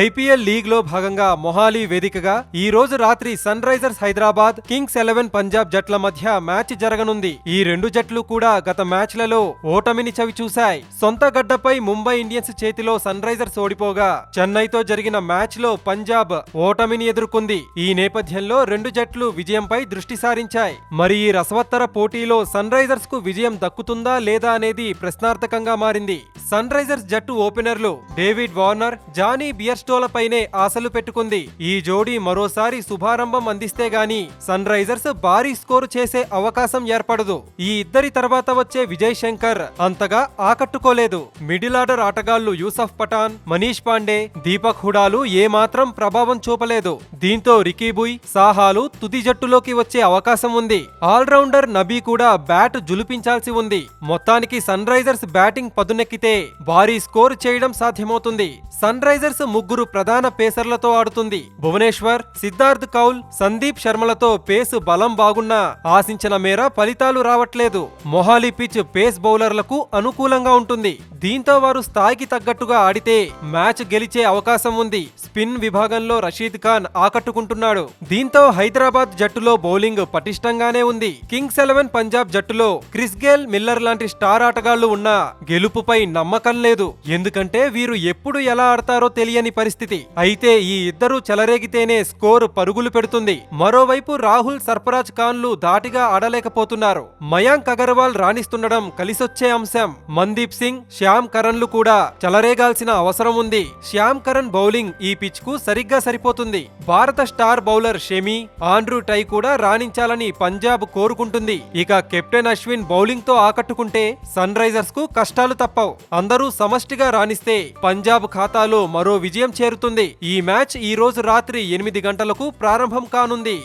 IPL లీగ్లో భాగంగా మొహాలీ వేదికగా ఈ రోజు రాత్రి Sunrisers Hyderabad Kings Eleven Punjab జట్ల మధ్య మ్యాచ్ జరగనుంది. ఈ రెండు జట్లు కూడా గత మ్యాచ్లలో ఓటమిని చవి చూశాయి. సొంత గడ్డపై ముంబై ఇండియన్స్ చేతిలో సన్ రైజర్స్ ఓడిపోగా చెన్నైతో జరిగిన మ్యాచ్లో పంజాబ్ ఓటమిని ఎదుర్కొంది. ఈ నేపథ్యంలో రెండు జట్లు విజయంపై దృష్టి సారించాయి. మరి ఈ రసవత్తర పోటీలో సన్ రైజర్స్కు విజయం దక్కుతుందా లేదా అనేది ప్రశ్నార్థకంగా మారింది. సన్ రైజర్స్ జట్టు ఓపెనర్లు డేవిడ్ వార్నర్ జానీ బియర్స్టోలపైనే ఆశలు పెట్టుకుంది. ఈ జోడీ మరోసారి శుభారంభం అందిస్తే గాని సన్ రైజర్స్ భారీ స్కోరు చేసే అవకాశం ఏర్పడదు. ఈ ఇద్దరి తర్వాత వచ్చే విజయ్ శంకర్ అంతగా ఆకట్టుకోలేదు. మిడిల్ ఆర్డర్ ఆటగాళ్ళు యూసఫ్ పఠాన్ మనీష్ పాండే దీపక్ హుడాలు ఏమాత్రం ప్రభావం చూపలేదు. దీంతో రికీబుయ్ సాహాలు తుది జట్టులోకి వచ్చే అవకాశం ఉంది. ఆల్రౌండర్ నబీ కూడా బ్యాట్ జులిపించాల్సి ఉంది. మొత్తానికి సన్ రైజర్స్ బ్యాటింగ్ పదునెక్కితే భారీ స్కోర్ చేయడం సాధ్యమవుతుంది. సన్ రైజర్స్ ముగ్గురు ప్రధాన పేసర్లతో ఆడుతుంది. భువనేశ్వర్ సిద్ధార్థ్ కౌల్ సందీప్ శర్మలతో పేస్ బలం బాగున్నా ఆశించిన మేర ఫలితాలు రావట్లేదు. మొహాలీ పిచ్ పేస్ బౌలర్లకు అనుకూలంగా ఉంటుంది. దీంతో వారు స్థాయికి తగ్గట్టుగా ఆడితే మ్యాచ్ గెలిచే అవకాశం ఉంది. స్పిన్ విభాగంలో రషీద్ ఖాన్ ఆకట్టుకుంటున్నాడు. దీంతో హైదరాబాద్ జట్టులో బౌలింగ్ పటిష్టంగానే ఉంది. కింగ్స్ ఎలెవెన్ పంజాబ్ జట్టులో క్రిస్ గేల్ మిల్లర్ లాంటి స్టార్ ఆటగాళ్ళు ఉన్నా గెలుపుపై నమ్మకం లేదు. ఎందుకంటే వీరు ఎప్పుడు ఎలా ఆడతారో తెలియని పరిస్థితి. అయితే ఈ ఇద్దరు చెలరేగితేనే స్కోర్ పరుగులు పెడుతుంది. మరోవైపు రాహుల్ సర్ఫరాజ్ ఖాన్లు దాటిగా ఆడలేకపోతున్నారు. మయాంక్ అగర్వాల్ రాణిస్తుండడం కలిసొచ్చే అంశం. మందీప్ సింగ్ శ్యామ్ కరణ్లు కూడా చెలరేగాల్సిన అవసరం ఉంది. శ్యామ్ కరణ్ బౌలింగ్ ఈ పిచ్కు సరిగ్గా సరిపోతుంది. భారత star bowler Shami Andrew Tye కూడా రాణించాలని పంజాబ్ కోరుకుంటుంది. ఇక కెప్టెన్ అశ్విన్ బౌలింగ్తో ఆకట్టుకుంటే సన్ రైజర్స్కు కష్టాలు తప్పవు. అందరూ సమష్టిగా రాణిస్తే పంజాబ్ ఖాతాలో మరో విజయం చేరుతుంది. ఈ మ్యాచ్ ఈ రోజు రాత్రి ఎనిమిది గంటలకు ప్రారంభం కానుంది.